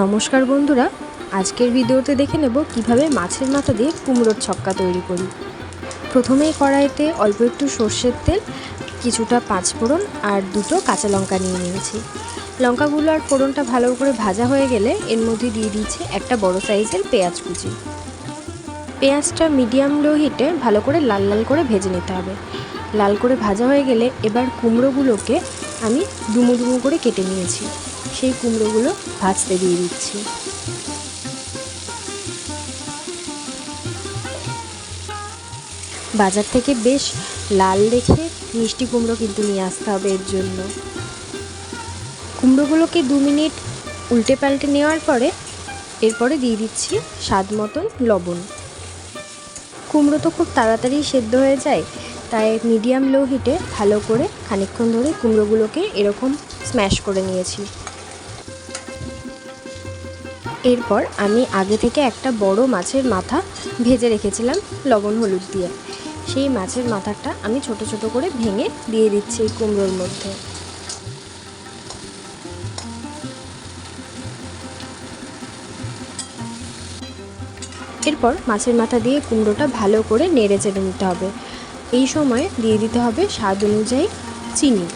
নমস্কার বন্ধুরা, আজকের ভিডিওতে দেখে নেব কীভাবে মাছের মাথা দিয়ে কুমড়োর ছক্কা তৈরি করি। প্রথমেই কড়াইতে অল্প একটু সর্ষের তেল, কিছুটা পাঁচফোড়ন আর দুটো কাঁচা লঙ্কা নিয়ে নিয়েছি। লঙ্কাগুলো আর ফোড়নটা ভালো করে ভাজা হয়ে গেলে এর মধ্যে দিয়ে দিয়েছি একটা বড় সাইজের পেঁয়াজ কুচি। পেঁয়াজটা মিডিয়াম লো হিটে ভালো করে লাল লাল করে ভেজে নিতে হবে। লাল করে ভাজা হয়ে গেলে এবার কুমড়োগুলোকে আমি ডুমো ডুমো করে কেটে নিয়েছি। সেই কুমড়োগুলো ভাজতে দিয়ে দিচ্ছি। বাজার থেকে বেশ লাল দেখে মিষ্টি কুমড়ো কিন্তু নিয়ে আসতে হবে এর জন্য। কুমড়োগুলোকে দু মিনিট উল্টে পাল্টে নেওয়ার পরে এরপরে দিয়ে দিচ্ছি স্বাদ মতন লবণ। কুমড়ো তো খুব তাড়াতাড়ি সেদ্ধ হয়ে যায়, তাই মিডিয়াম লো হিটে ভালো করে খানিকক্ষণ ধরে কুমড়োগুলোকে এরকম স্ম্যাশ করে নিয়েছি। এরপর আমি আগে থেকে একটা বড় মাছের মাথা ভেজে রেখেছিলাম লবণ হলুদ দিয়ে। সেই মাছের মাথাটা আমি ছোট ছোট করে ভেঙে দিয়ে দিচ্ছি এই কুমড়োর মধ্যে। এরপর মাছের মাথা দিয়ে কুমড়োটা ভালো করে নেড়ে চেড়ে নিতে হবে। এই সময় দিয়ে দিতে হবে স্বাদ অনুযায়ী চিনি।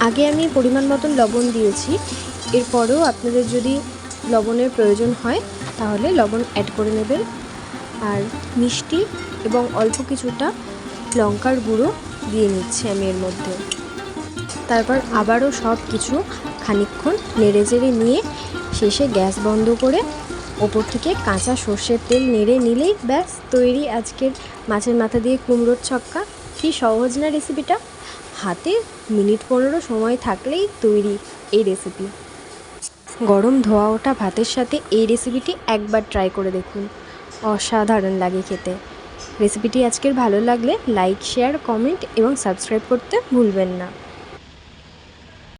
আগে আমি পরিমাণ মতন লবণ দিয়েছি। এরপরেও আপনাদের যদি লবণের প্রয়োজন হয়, তাহলে লবণ অ্যাড করে নেবেন। আর মিষ্টি এবং অল্প কিছুটা লঙ্কার গুঁড়ো দিয়ে নিচ্ছি আমি এর মধ্যে। তারপর আবারও সব কিছু খানিকক্ষণ নেড়ে চেড়ে নিয়ে শেষে গ্যাস বন্ধ করে ওপর থেকে কাঁচা সর্ষের তেল নেড়ে নিলেই ব্যাস, তৈরি আজকের মাছের মাথা দিয়ে কুমড়োর ছক্কা। কি সহজ না রেসিপিটা হাতে মিনিট পনেরো সময় থাকলেই তৈরি এই রেসিপি গরম ধোয়া ওঠা ভাতের সাথে এই রেসিপিটি একবার ট্রাই করে দেখুন। অসাধারণ লাগে খেতে। রেসিপিটি আজকের ভালো লাগলে লাইক শেয়ার কমেন্ট এবং সাবস্ক্রাইব করতে ভুলবেন না।